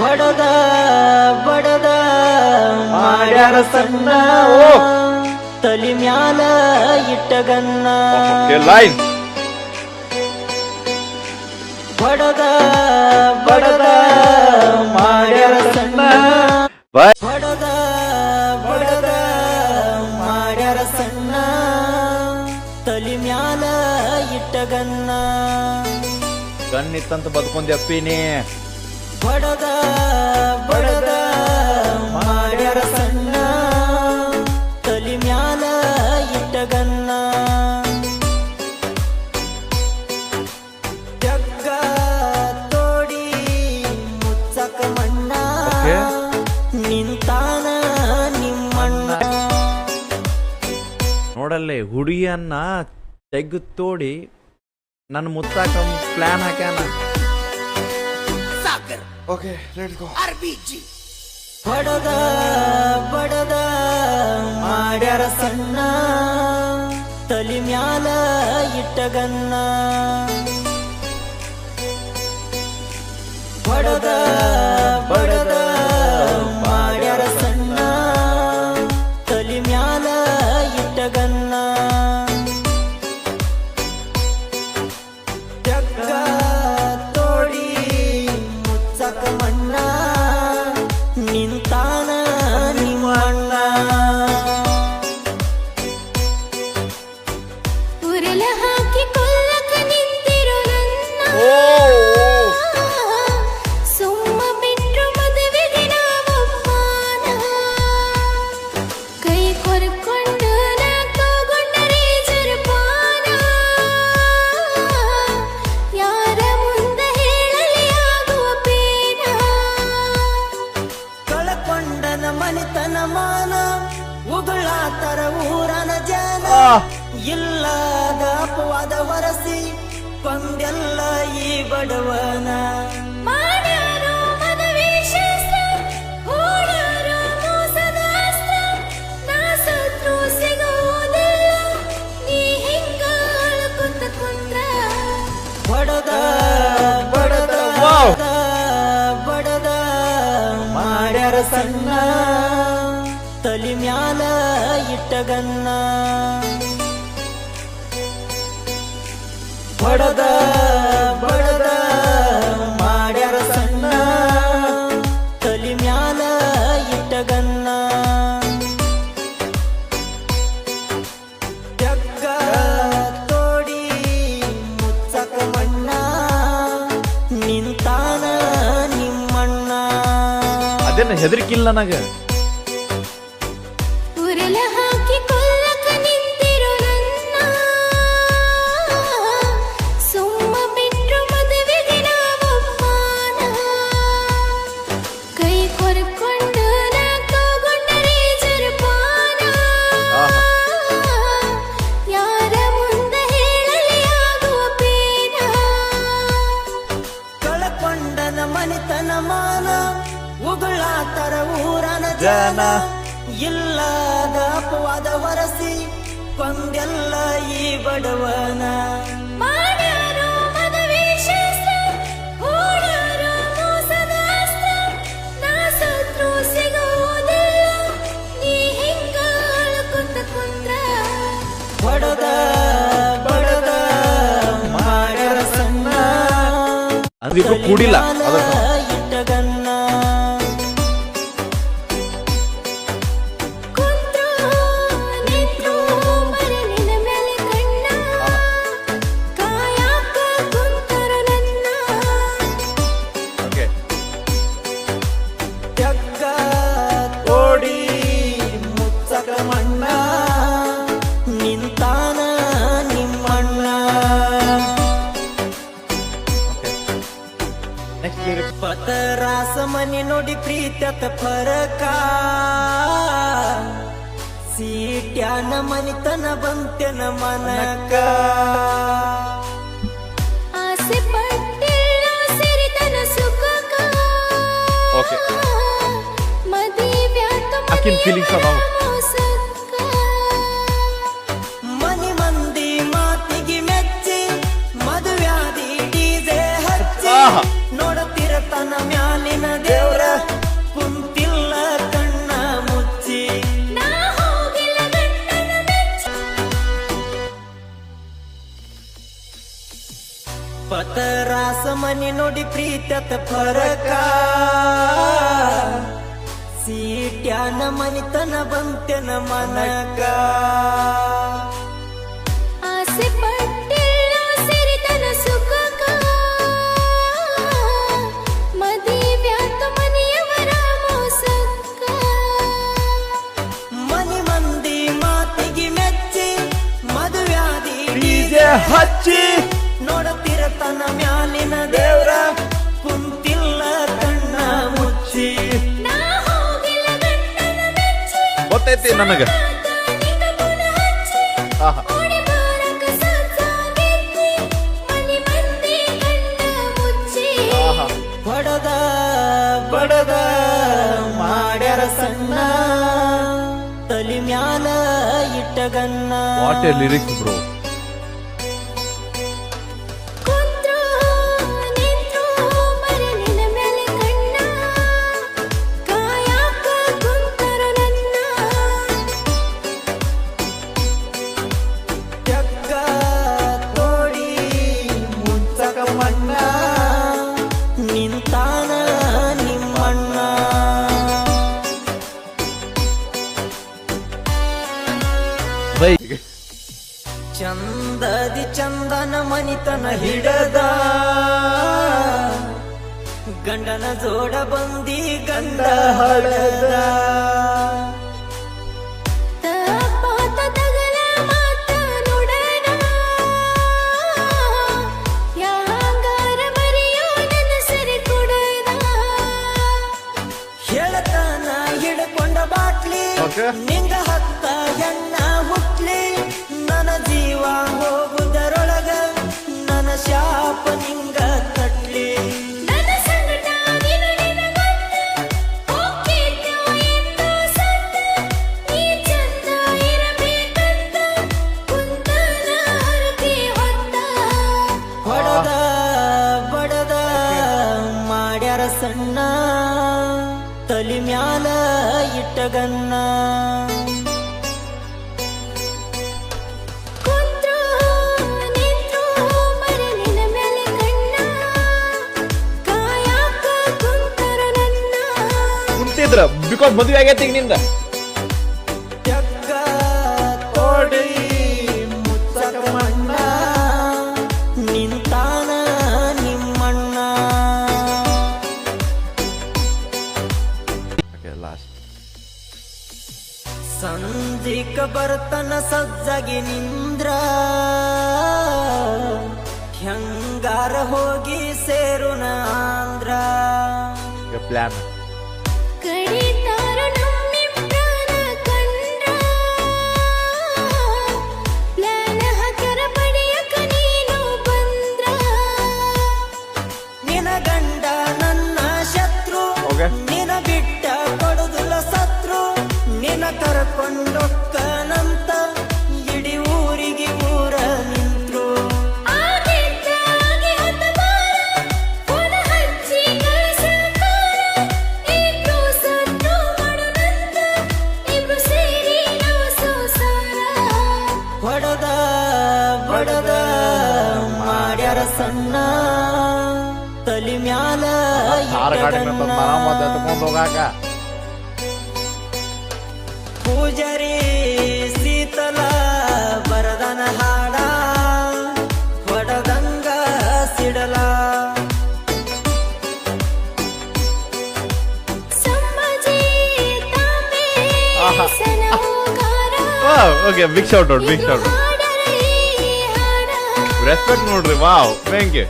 ಬಡದ ಬಡದ ಮಾಡ್ಯಾರ ಸಣ್ಣ. ತಲಿ ಮ್ಯಾಲ ಇಟ್ಟಗನ್ನ ಲೈನ್ ಬಡದ ಬಡದ ಮಾಡ್ಯಾರ ಸಣ್ಣ. ಬಡದ ಬಡದ ಮಾಡ್ಯಾರ ಸಣ್ಣ. ತಲಿ ಮ್ಯಾಲ ಇಟ್ಟಗನ್ನ ಕಣ್ಣಿತ್ತಂತ ಬದುಕೊಂಡಿ ಅಪ್ಪಿನಿ ಬಡದ ಹುಡುಗಿಯನ್ನ ತೆಗೆದು ತೋಡಿ ನನ್ನ ಮುತ್ತಾಕ ಪ್ಲಾನ್ ಹಾಕ್ಯಾನ. ಓಕೆ ಲೆಟ್ಸ್ ಗೋ ಬಡದ ಬಡದ ಮಾಡ್ಯಾರ ಸಣ್ಣ. ತಲಿ ಮ್ಯಾಲ ಇಟ್ಟಗನ್ನ ಬಡದ ಊರನ ಜನ ಇಲ್ಲದ ಅಪವಾದ ವರಸಿ ಕೊಂದೆಲ್ಲ ಈ ಬಡವನ. ಬಡದ ಬಡದ ಮಾಡ್ಯಾರ ಸಣ್ಣ ತಲಿ ಮ್ಯಾಲ ಇಟ್ಟಗನ್ನ ಬಡದ ಬಡದ ಮಾಡ್ಯಾರ ಸಣ್ಣ. ತಲಿ ಮ್ಯಾಲ ಇಟ್ಟಗನ್ನ ಜಗ್ಗ ತೋಡಿ ಮುಚ್ಚಕ ಮಣ್ಣ. ನಿಂತಾನ ನಿಮ್ಮಣ್ಣ. ಅದನ್ನ ಹೆದರಿಕಿಲ್ಲ ನನಗ? ಜನ ಇಲ್ಲದ ಅಪವಾದ ಹೊರಸಿ ಕೊಂದೆಲ್ಲ ಈ ಬಡವನ. ಕೂಡಿಲ್ಲ ಶಾಸ್ತ್ರ ಲಿರಿಕ್ಸ್ ಪತರಾಸ ಮನೆ ನೋಡಿ ಪ್ರೀತ್ಯತ ಫರಕ ಸೀಟ್ಯಾನ ಮನಿತನ ಬಂತೆನ ಮನಕ ಆಸೆ. ಮೋಸಕ್ಕ. ಮಾವನಿ ನೋಡಿ ಪ್ರೀತತ ಫರಕ ಸೀಟ್ಯಾನ ಮನಿತನ ಬಂತೆನ ಮನಕ. ಹಚ್ಚಿ. ನೋಡತಿ ತನ ಮ್ಯಾಲಿನ ದೇವ್ರ. ಕುಂತಿಲ್ಲ ಕಣ್ಣ ಮುಚ್ಚಿ. ಗೊತ್ತೈತಿ ನನಗ. ಬಡದ ಬಡದ ಮಾಡ್ಯಾರ ಸಣ್ಣ. ತಲಿ ಮ್ಯಾಲ ಇಟ್ಟಗನ್ನ ಲಿರಿಕ್ಸ್ ಬ್ರೋ ಚಂದದಿ ಚಂದನ ಮನಿತನ ಹಿಡದ ಗಂಡನ ಜೋಡ ಬಂದಿ ಗಂಡ ಹಳದ. ಸಣ್ಣ ತಲಿ ಮ್ಯಾಲ ಇಟ್ಟಗನ್ನ ಬಿಕಾಸ್ ಮದುವೆ ಆಗ್ಯಾತಿ ಈಗ ನಿಂದ. ಸಂಜಿಕ ಬರ್ತನ ಸಜ್ಜಗಿ ನಿಂದ್ರ. ಹೆಂಗಾರ ಹೋಗಿ ಸೇರು ನಾಂದ್ರ ಪ್ಲಾನ್ ಸಣ್ಣ ತಲಿ ಮ್ಯಾಲ ಹೋಗಾಕ. ಪೂಜಾರಿ ಶೀತಲ ಬರದನ ಹಾಡ ಹೊಡದಂಗ ಸಿಡಲ. Okay big shout out big shout out respect ನೋಡ್ರಿ ವಾವ್ ಥ್ಯಾಂಕ್ ಯು